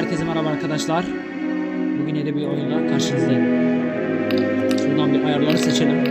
Herkese merhaba arkadaşlar. Bugün yeni bir oyunla karşınızdayım. Şuradan bir ayarları seçelim.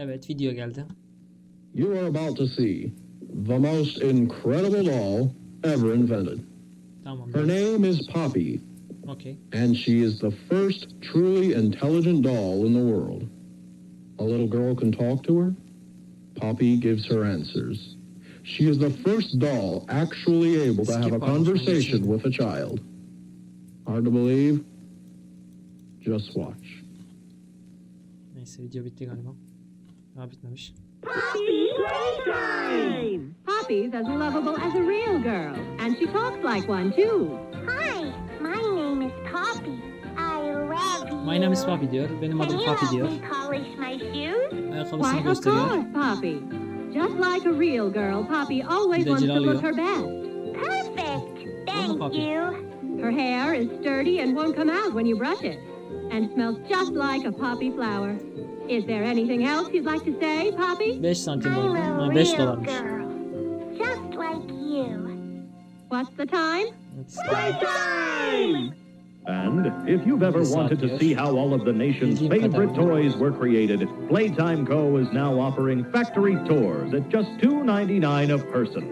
Evet video geldi. You are about to see the most incredible doll ever invented. Tamam. Her name is Poppy, Okey. and she is the first truly intelligent doll in the world. A little girl can talk to her. Poppy gives her answers. She is the first doll actually able to have a conversation conversation. with a child. Hard to believe? Just watch. Neyse video bitti galiba. Daha bitmemiş. Poppy playtime! Poppy's as lovable as a real girl, and she talks like one too. Hi, my name is Poppy. I love you. My name is Papi diyor. Benim Can adım you help diyor. me polish my shoes? Ayakkabısını Why, of gösteriyor. course, Poppy. Just like a real girl, Poppy always wants to look her best. Perfect. Thank Poppy. you. Her hair is sturdy and won't come out when you brush it, and smells just like a poppy flower. Is there anything else you'd like to say, Poppy? 5 santim I'm boyunda. a Ha 5 real dolarmış. girl. Just like you. What's the time? Evet. Playtime! And if you've ever Yes, wanted to yes. see how all of the nation's Bildiğim favorite kadarıyla. toys were created, Playtime Co. is now offering factory tours at just $2.99 a person.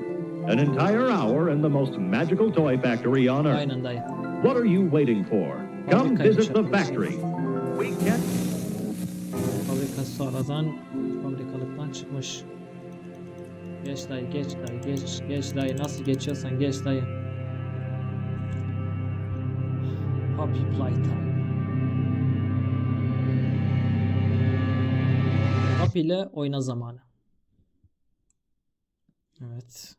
An entire hour in the most magical toy factory on earth. Aynen dayı. What are you waiting for? Come visit the factory. We can Fabrikası sonradan fabrikalıktan çıkmış. Geç dayı geç dayı geç geç dayı nasıl geçiyorsan geç dayı. Puppy Playtime. Puppy ile oyna zamanı. Evet.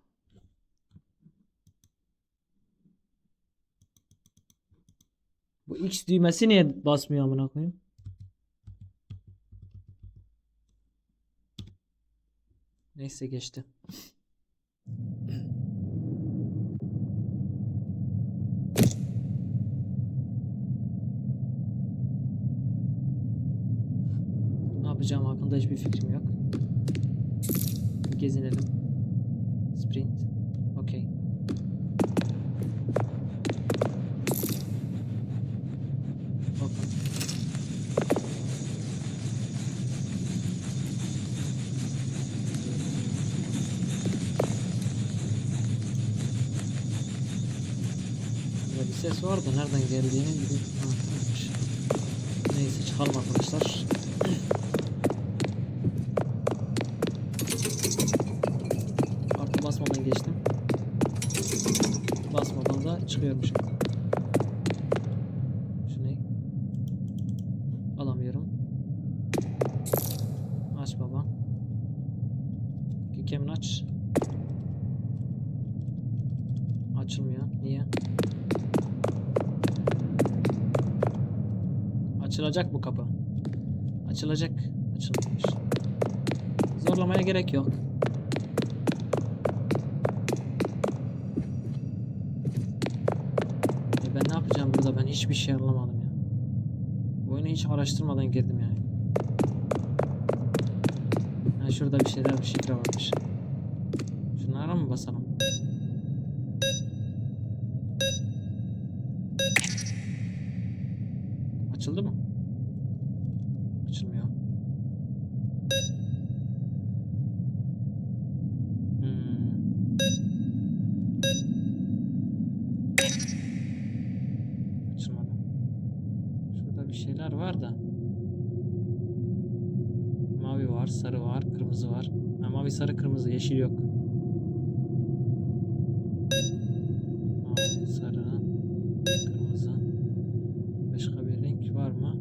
Bu X düğmesi niye basmıyor amına koyayım? Neyse geçti. Ne yapacağım hakkında hiçbir fikrim yok. Gezinelim. Sprint. Okey. Bakın. Burada bir ses var da nereden geldiğini bir. Neyse çıkalım arkadaşlar. Artı basmadan geçtim. Basmadan da çıkıyormuşum. Şu ne? Alamıyorum. Aç baba. Kekemin aç. Açılmıyor. Niye? Açılacak bu kapı. Açılacak. Açılmamış. Zorlamaya gerek yok. E ben ne yapacağım burada? Ben hiçbir şey anlamadım ya. Bu oyunu hiç araştırmadan girdim yani. Ha şurada bir şeyler bir şifre varmış. Şunlara mı basalım? Açıldı mı? Açılmıyor. Hmm. Açılmadı. Şurada bir şeyler var da. var, sarı var, kırmızı var. Ha, mavi, sarı, kırmızı, yeşil yok. Mavi, sarı, kırmızı. Başka bir renk var mı?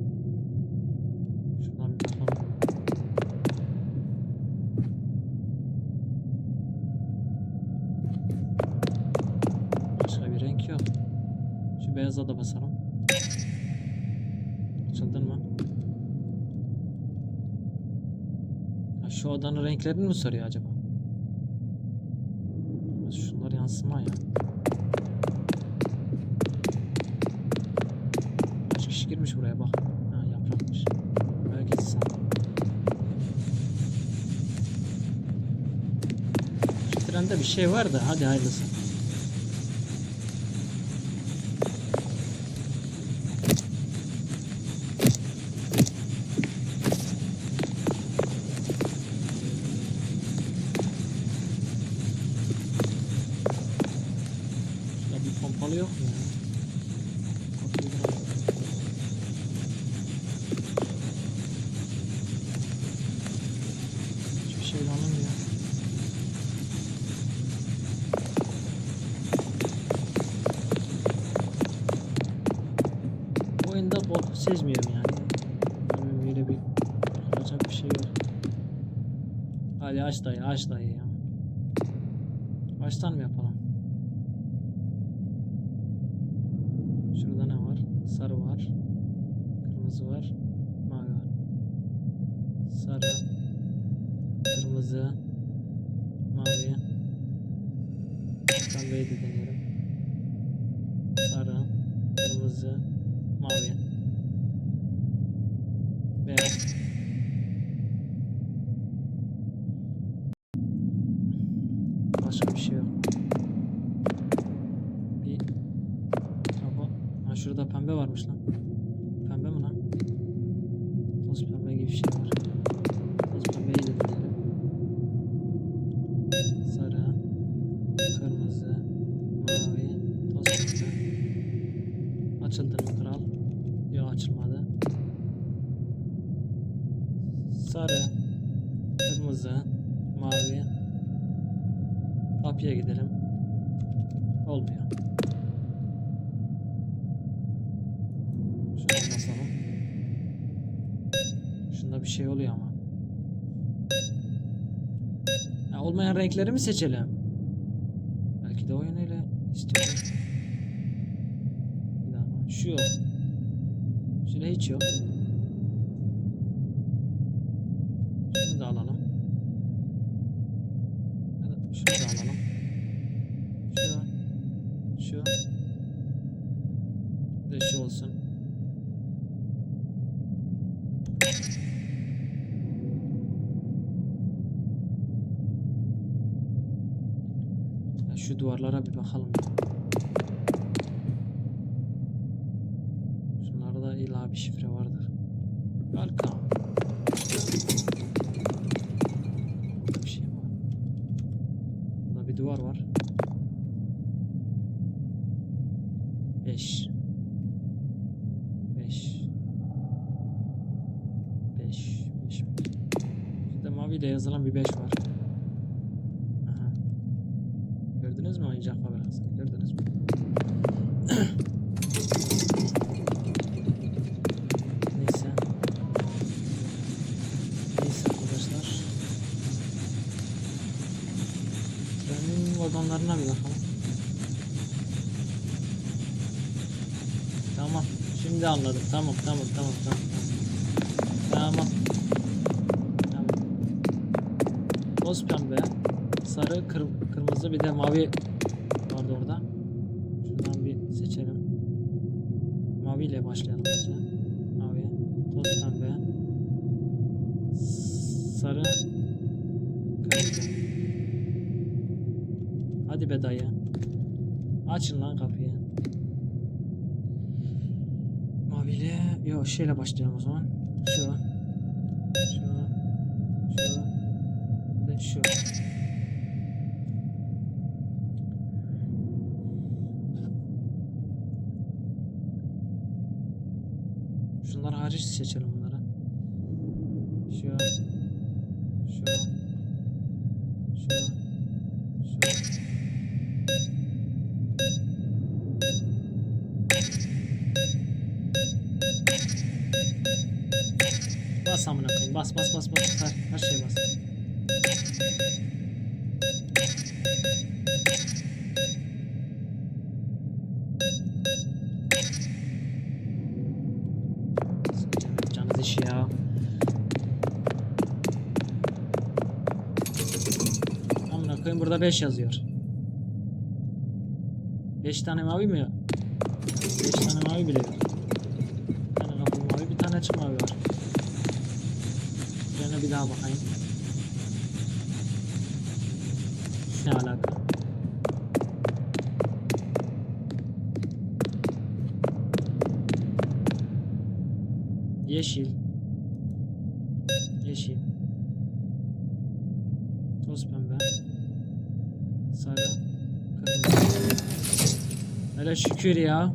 Şuradan bir bakalım. Başka bir renk yok. Şu beyaza da basalım. Açıldın mı? Ha, şu odanın renklerini mi soruyor acaba? Şunlar yansıma ya. Kaç kişi girmiş buraya bak. Ha yaprakmış. Belki sen. Şu trende bir şey var da hadi hayırlısı. Şurada bir pompalı yok mu ya? Kapıyı bırak. Hiçbir şey de alınmıyor. Oyunda bok sezmiyorum yani. Böyle, böyle bir korkacak bir şey yok. Hadi aç dayı aç dayı ya. Baştan mı yapalım? Şurada ne var? Sarı var. Kırmızı var. Mavi var. Sarı. Kırmızı. Mavi. Pembeyi de deneyelim. Sarı. Kırmızı. Mavi. Beyaz. Başka bir şey yok. Bir Kafa. Ha şurada pembe varmış lan. Pembe mi lan? Toz pembe gibi bir şey var. Renkleri mi seçelim? Belki de oyun öyle istiyor. Şu yok. Şurada hiç yok. Şunu da alalım. Şunu da alalım. Şu. Şu. Bir de şu olsun. Şu duvarlara bir bakalım. Şunlarda illa bir şifre vardır. Welcome. Burada bir şey var? Burada bir duvar var. 5 5 5 5 Şurada maviyle yazılan bir 5 var. Gördünüz mü oyuncak fabrikasını? Gördünüz mü? Neyse. Neyse arkadaşlar. Trenin vagonlarına bir bakalım. Tamam. Şimdi anladım. Tamam tamam tamam tamam. Tamam. Tamam. tamam. Toz pembe, sarı, kır, kırmızı bir de mavi vardı orada. Şuradan bir seçelim. Mavi ile başlayalım bence. Mavi, toz pembe, sarı, kırmızı. Hadi be dayı. Açın lan kapıyı. Maviyle yok şeyle başlayalım o zaman. Şu. Şunları hariç seçelim bunları. Şu. Şu. Şu. Bas amına koyayım. Bas bas bas bas. Her, her şeye bas. Canınız işi ya. Amına koyayım burada 5 yazıyor. 5 tane mavi mi ya? 5 tane mavi bile yok. Bir tane kapı mavi, bir tane açık mavi var. Şuraya bir daha bakayım. Ne alaka? Yeşil. Şükür ya.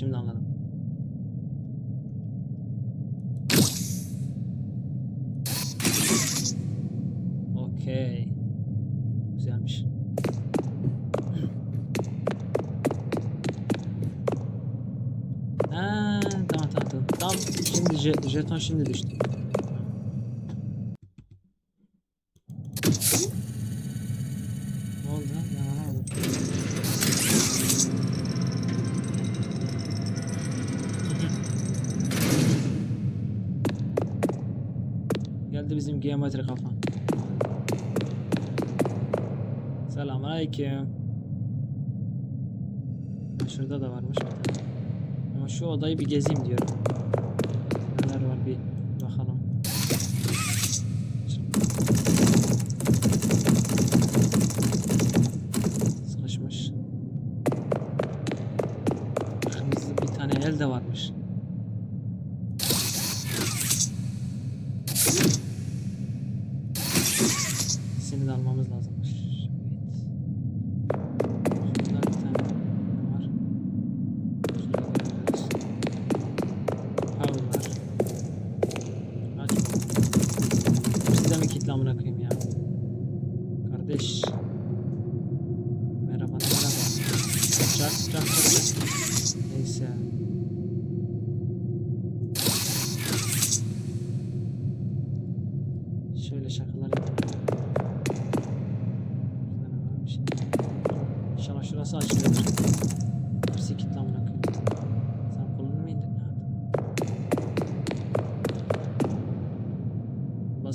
Şimdi anladım. Okey. Güzelmiş. Ha, tamam tamam tamam. Tam şimdi jet, jeton şimdi düştü. Ne oldu lan? Ya, ne oldu? Geldi geometri kafa. Selamünaleyküm. Şurada da varmış bir tane. Ama şu odayı bir gezeyim diyorum. Neler var bir bakalım. Sıkışmış. Kırmızı bir tane el de varmış. Almamız lazımmış.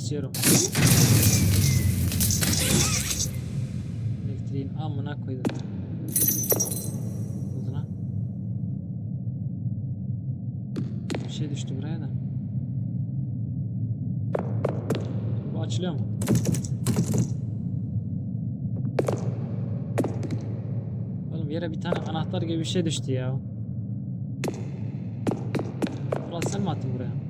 Basıyorum. Elektriğin amına koydum. Oldu lan? Bir şey düştü buraya da. Bu açılıyor mu? Oğlum yere bir tane anahtar gibi bir şey düştü ya. Ulan sen mi attın buraya?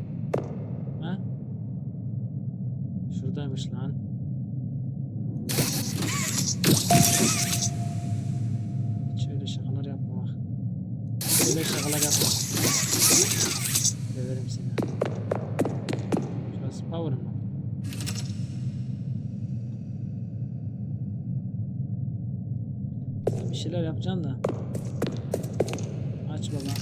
Böyle şakalar yapma bak. Böyle şakalar yapma. Döverim seni. Şurası power mı? Bir şeyler yapacaksın da. Aç baba.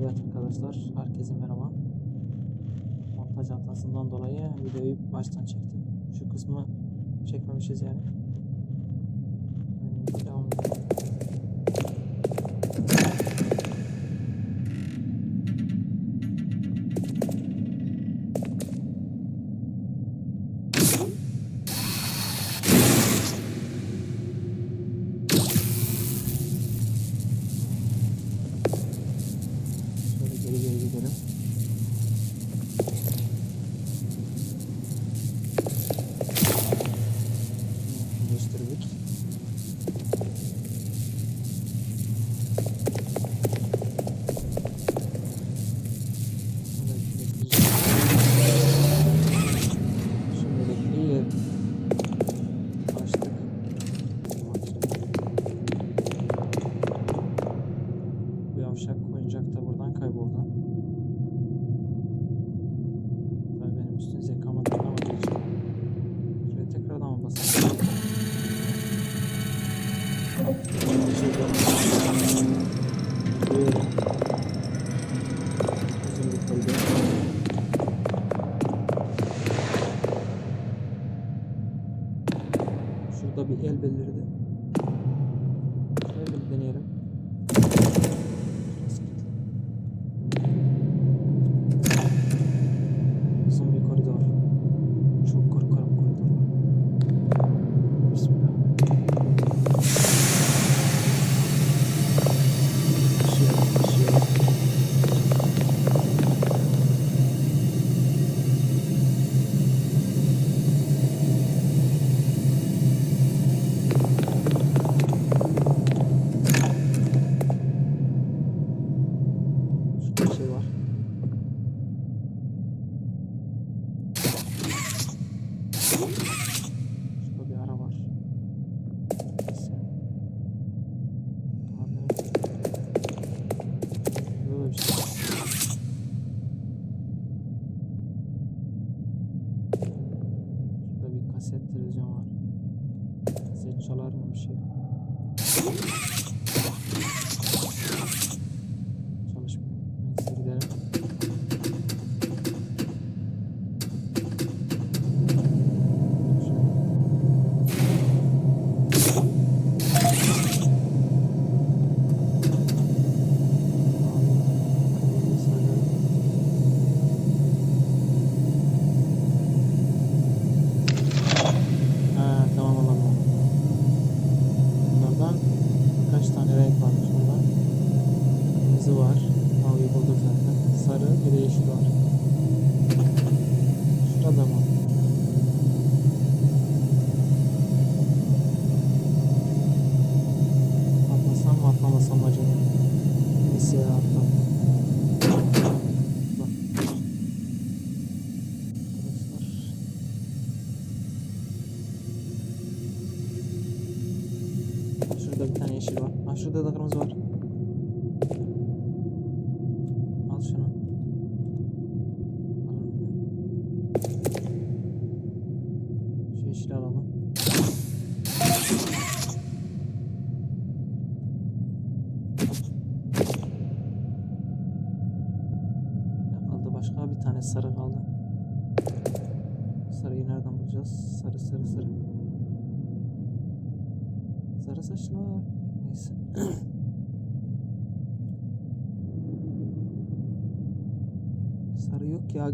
Evet arkadaşlar, herkese merhaba. Montaj hatasından dolayı videoyu baştan çektim. Şu kısmı çekmemişiz yani. atlamasam acaba? Liseye atladım. arkadaşlar. Neyse. Sarı yok ya.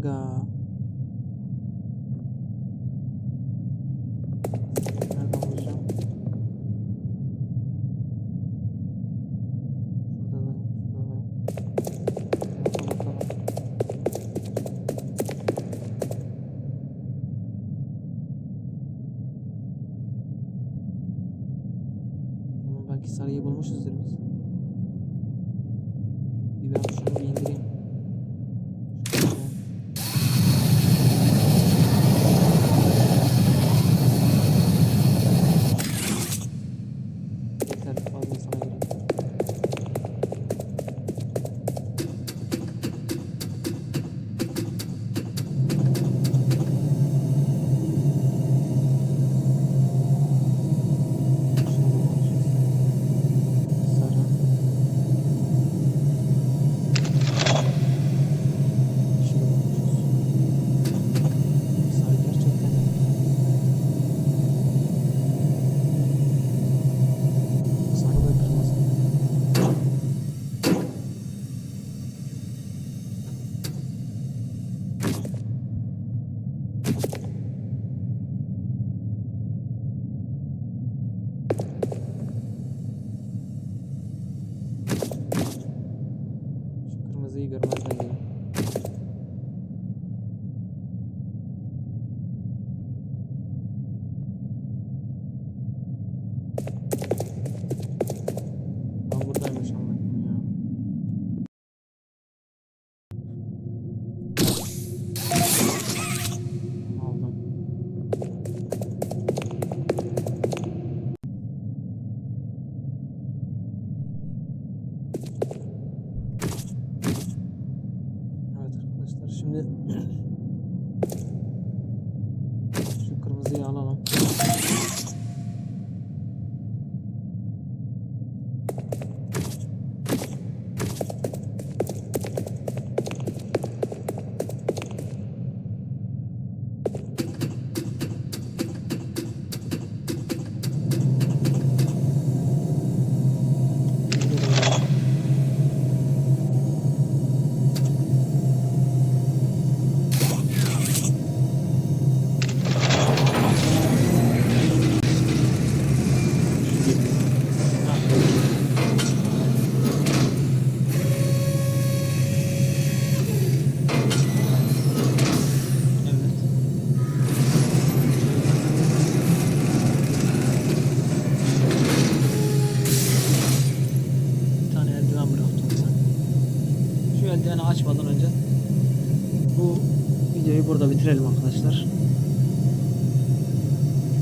Bitirelim arkadaşlar.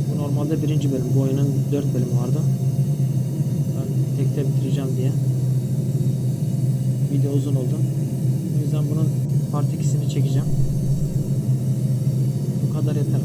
Bu normalde birinci bölüm. Bu oyunun dört bölümü vardı. Ben tekte bitireceğim diye. Video uzun oldu. O yüzden bunun part 2'sini çekeceğim. Bu kadar yeter